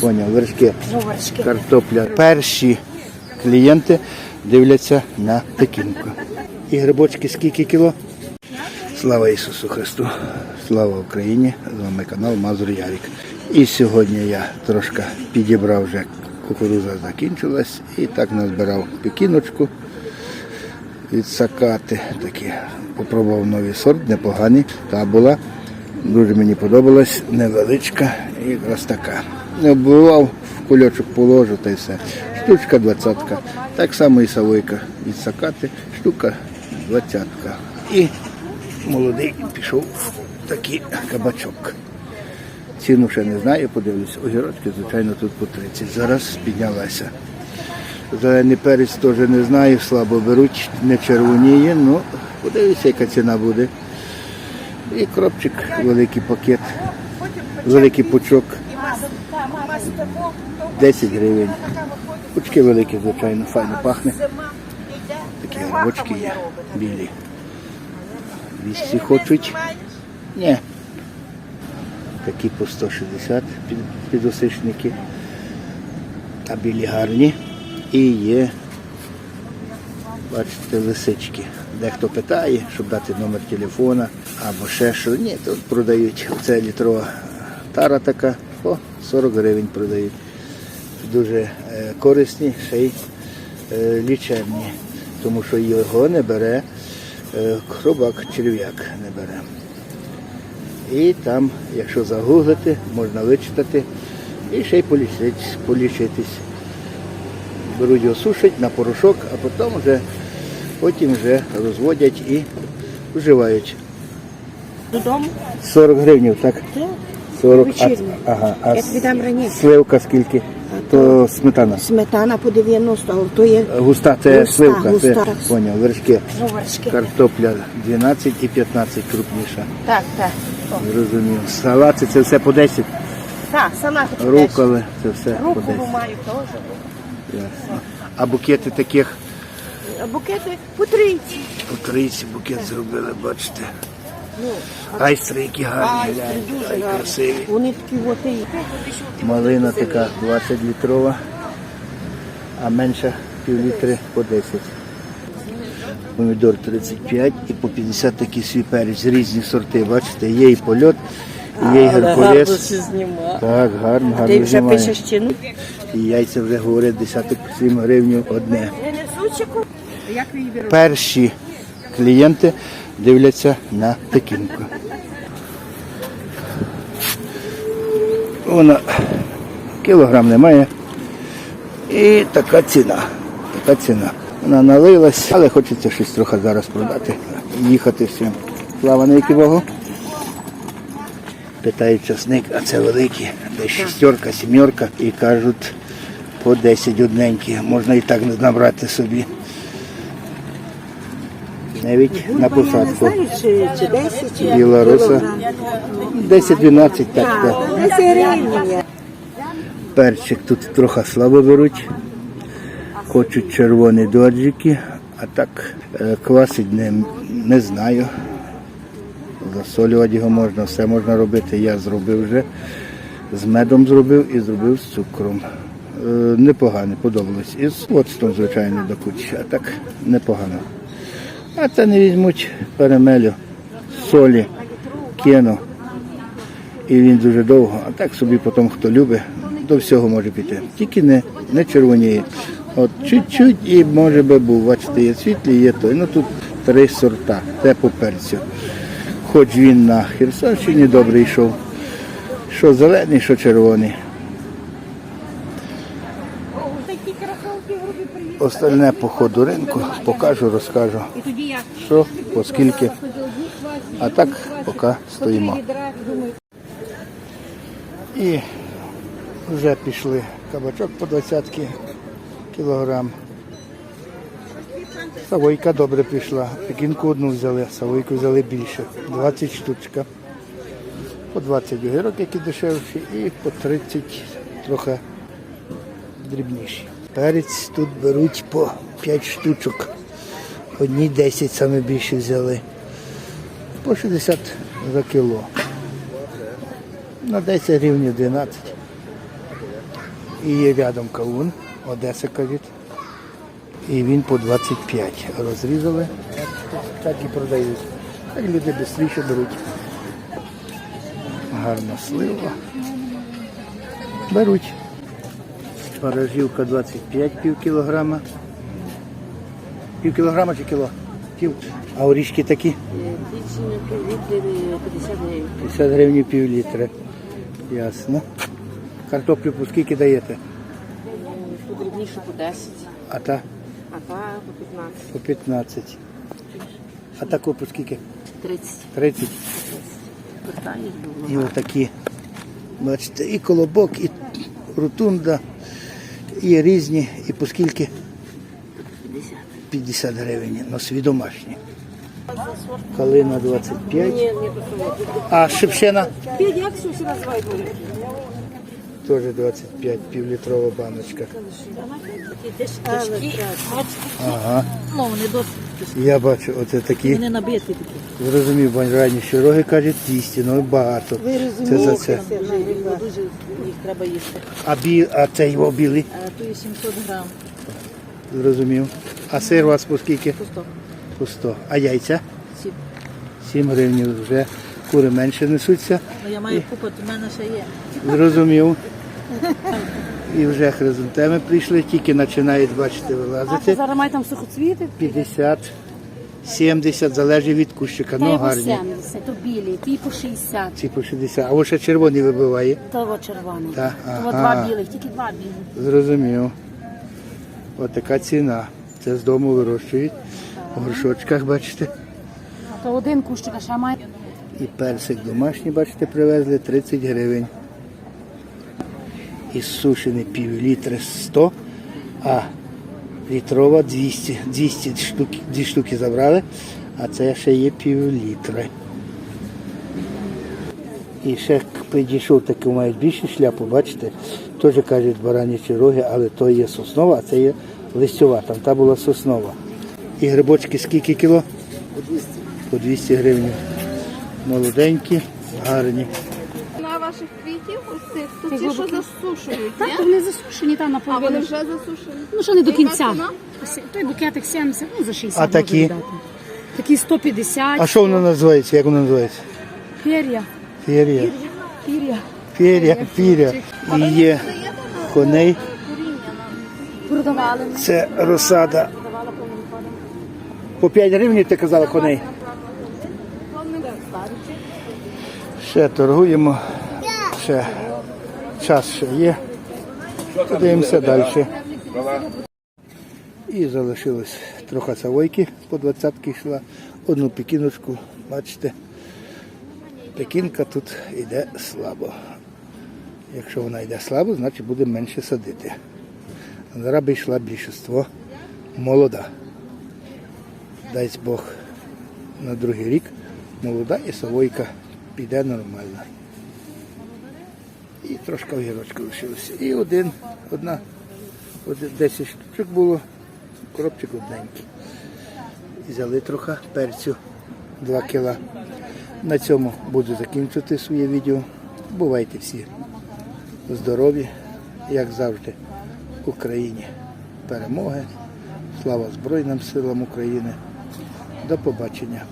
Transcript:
Поняв, вершки. Ну, вершки. Картопля. Перші клієнти дивляться на пекінку. І грибочки скільки кіло? Слава Ісусу Христу! Слава Україні! З вами канал Мазур Ярік. І сьогодні я трошки підібрав вже кукуруза закінчилась і так назбирав пекіночку від сакати. Такі попробував новий сорт, непоганий. Та була. Дуже мені подобалась, невеличка і якраз така. Оббивав, в кульочок положу та все. Штучка двадцятка. Так само і савойка від сакати, штука двадцятка. І молодий пішов в такий кабачок. Ціну ще не знаю, подивлюсь. Огірочки, звичайно, тут по 30. Зараз піднялася. Зелений перець теж не знаю, слабо беруть, не червоніє, ну подивіться, яка ціна буде. І кропчик, великий пакет, великий пучок, 10 гривень. Пучки великі, звичайно, файно пахне. Такі грибочки є, білі. 200 хочуть. Ні. Такі по 160 під, підосичники. А білі гарні. І є, бачите, лисички. Дехто питає, щоб дати номер телефона або ще що. Ні, тут продають. Оце літрова тара така, по 40 гривень продають. Дуже е, корисні, ще й е, лічебні, тому що його не бере е, хробак, черв'як не бере. І там, якщо загуглити, можна вичитати і ще й полічитись. полічитись. Беруть його сушать на порошок, а потім вже, потім вже розводять і вживають. Додому? 40 гривень, так? Так. 40, а, ага, а Я тобі дам раніше. сливка скільки? То сметана. Сметана по 90, але то є Густа це Густа, сливка, густа. це поняв, вершки. вершки. Картопля 12 і 15 крупніша. Так, так. Зрозумів. Салати це все по 10. Так, салати по Руколи це все 10. по Руколу 10. маю теж. Ясно. А букети таких Букети по 30. по 30 букет зробили, бачите. Ну, Айстри, які гарні, гляньте, ай, красиві. Вони такі от і. Малина така 20 літрова, а менша пів літри по 10. Помідор 35 і по 50 такі свій перець, різні сорти. Бачите, є і польот, і є і геркулес. Так, гарно, гарно Ти вже пишеш ціну? І яйця вже говорять десяток 7 гривень одне. Як ви її берете? Перші клієнти дивляться на пекінку. Вона кілограм немає. І така ціна. Така ціна. Вона налилась, але хочеться щось трохи зараз продати. Їхати всім. Слава на які Богу. Питають часник, а це великі, десь шістерка, сімерка і кажуть по 10 одненькі. Можна і так набрати собі. Навіть на посадку. знаю, чи, чи 10, чи Білоруса. 10-12 так. так. 10 гривень. Перчик тут трохи слабо беруть. Хочуть червоні доджики, а так е, квасить не, не знаю. Засолювати його можна, все можна робити. Я зробив вже. З медом зробив і зробив з цукром. Е, Непогано, подобалось. І з оцтом, звичайно, до кучі, а так непогано. А це не візьмуть перемелю, солі, кіно. І він дуже довго, а так собі потім, хто любить, до всього може піти. Тільки не, не червоніє. От чуть-чуть і може би був, бачите, є світлі, є той. Ну тут три сорта, те по перцю. Хоч він на Херсонщині добре йшов. Що зелений, що червоний. Остальне по ходу ринку покажу, розкажу. Що, по скільки. А так поки стоїмо. І вже пішли кабачок по 20 кілограм. Савойка добре пішла. Пекінку одну взяли, савойку взяли більше. 20 штучка. По 20 огірок, які дешевші, і по 30 трохи дрібніші. Перець тут беруть по 5 штучок. Одні 10 саме більше взяли. По 60 за кіло. На 10 гривень 12. І є рядом кавун, Одеса кажуть. І він по 25 розрізали. Так і продають. Так люди швидше беруть. Гарна слива. Беруть. Паражівка 25 пів кілограма. Пів кілограма чи кіло? Пів. А орішки такі? Більше на півлітри 50 гривень. 50 гривень пів літра. Ясно. Картоплю по скільки даєте? Подрібніше по 10, А та а та по 15, по 15. А таку по скільки? 30. 30. Питання І отакі. Бачите, і колобок, і ротунда, і різні, і по скільки? 50. 50 гривень, але свій домашні. Калина 25. Ні, не просто. А шипшина Як це називають? теж 25, півлітрова баночка. Ага. Ну, вони досить. Я бачу, оце такі. Вони набиті такі. Зрозумів, бо раніше роги кажуть 200, ну багато. Це за це. Дуже їх треба їсти. А, бі, а цей його білий, А то є 700 грам. зрозумів. А сир у вас по скільки? По 100. По 100. А яйця? Сім. 7 гривень вже. Кури менше несуться. Ну, я маю купити, в мене ще є. Зрозумів. І вже хризантеми прийшли, тільки починають, бачите, А вилазити. зараз має там сухоцвіти? 50, 70, залежить від кущика. Та Ну гарні. 70, то білі, ті по 60, Ці по 60. А ось ще червоний вибиває. того червоний. Так, Того ага. два білих, тільки два білих. Зрозумів. Ось така ціна. Це з дому вирощують. У горшочках, бачите. А то один кущик, а ще має. І персик домашній, бачите, привезли 30 гривень. І сушений пів літри 100, а літрова 200. 200 штуки, 2 штуки забрали, а це ще є пів літри. І ще підійшов такий, мають більшу шляпу, бачите, теж кажуть баранячі роги, але то є соснова, а це є листьова, там та була соснова. І грибочки скільки кіло? По 200 гривень. Молоденькі, гарні. Засушують, Так, ні? вони засушені там А вони вже засушені. Ну, що не до Яка кінця. ціна? Ось Той букетик 70, ну за 60 А такі? віддати. Такі 150. А що воно називається? Як воно називається? Пір'я. Фірія. Пір'я. Фірія, фірія. І є коней. Продавали. Це розсада. По 5 гривень ти казала коней. Ще торгуємо. Ще час ще є. Подивимося далі. І залишилось трохи савойки по 20 йшла. Одну пекіночку, бачите. Пекінка тут йде слабо. Якщо вона йде слабо, значить буде менше садити. Зараз йшла більшість молода. Дасть Бог на другий рік молода і совойка піде нормально. І трошки огірочка лишилося. І один, одна, один, 10 штучок було, коробчик одненький. Взяли трохи перцю 2 кіла. На цьому буду закінчувати своє відео. Бувайте всі здорові, як завжди, Україні перемоги. Слава Збройним силам України. До побачення.